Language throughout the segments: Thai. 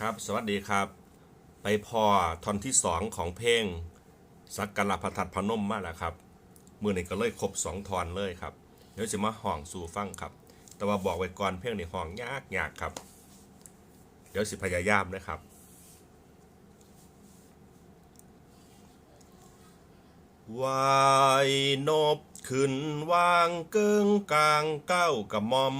ครับ สวัสดีครับ ไปพอทอนที่สองของเพลงสักการะพระทัดพนมมาแล้วครับมือนี้ก็เลยครบสองทอนเลยครับ เดี๋ยวจะมาห้องสู่ฟังครับ แต่ว่าบอกไว้ก่อนเพลงนี้ห้องยากยากครับ เดี๋ยวสิพยายามนะครับวายนบขึ้นวางเกิงกลางเก้ากระมอม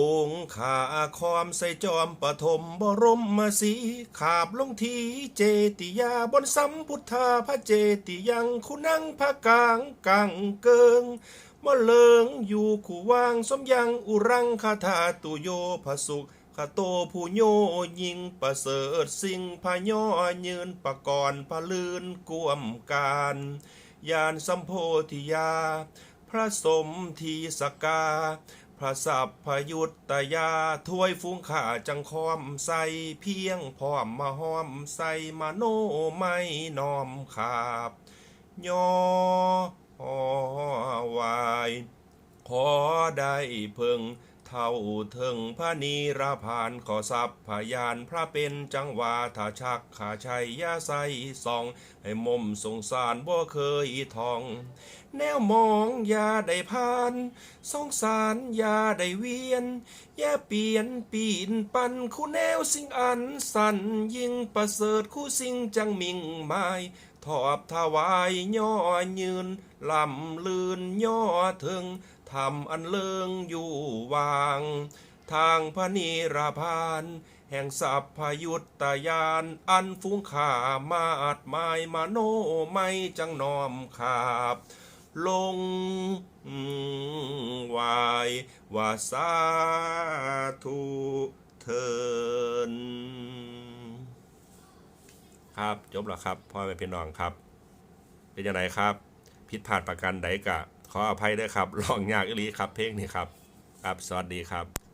ฝูงขาคอมใส่จอมปฐมบรมมาสีขาบลงทีเจติยาบนสัมพุทธาพระเจติยังคุณังพระกลางกังเกิงมะเลิงอยู่ขู่วางสมยังอุรังคาถาตุโยพระสุขโตผู้โยยิงประเสริฐสิ่งพะย่อยืนประกรณ์พะลืนกวมการยานสัมโพธิยา พระสมทีสกา พระสัพพยุตตยาถ้วยฟุ้งขาจังคอมใส่เพียงพร้อมมาหอมใส่มาโนไม่น้อมขาบย่อวายขอได้เพ่ง เท่าถึงพระนีราพานขอสัพพยานพระเป็นจังหวาถาชักขาชัยยาใสส่อง ให้มมสงสารบ่เคยทอง แนวมองอย่าได้พานสงสารอย่าได้เวียนอย่าเปลี่ยนปีนปันคู่แนวสิ่งอันสันยิ่งประเสริฐคู่สิ่งจังมิ่งหมายทอบถวายย่อยืนลำลืนย่อถึง ทำอันเลิงอยู่วาง ทางพระนิราพาน แห่งสัพพยุตตยาน อันฟุ้งขามาอัดหมายมาโนไม่จังนอมขาบ ลงวายวาสาธุเทินครับจบแล้วครับพ่อแม่พี่น้องครับ เป็นยังไงครับ ผิดพลาดประการใดกะ ขออภัยด้วยครับลองยากอีหลีครับเพลงนี้ครับ ครับ สวัสดีครับ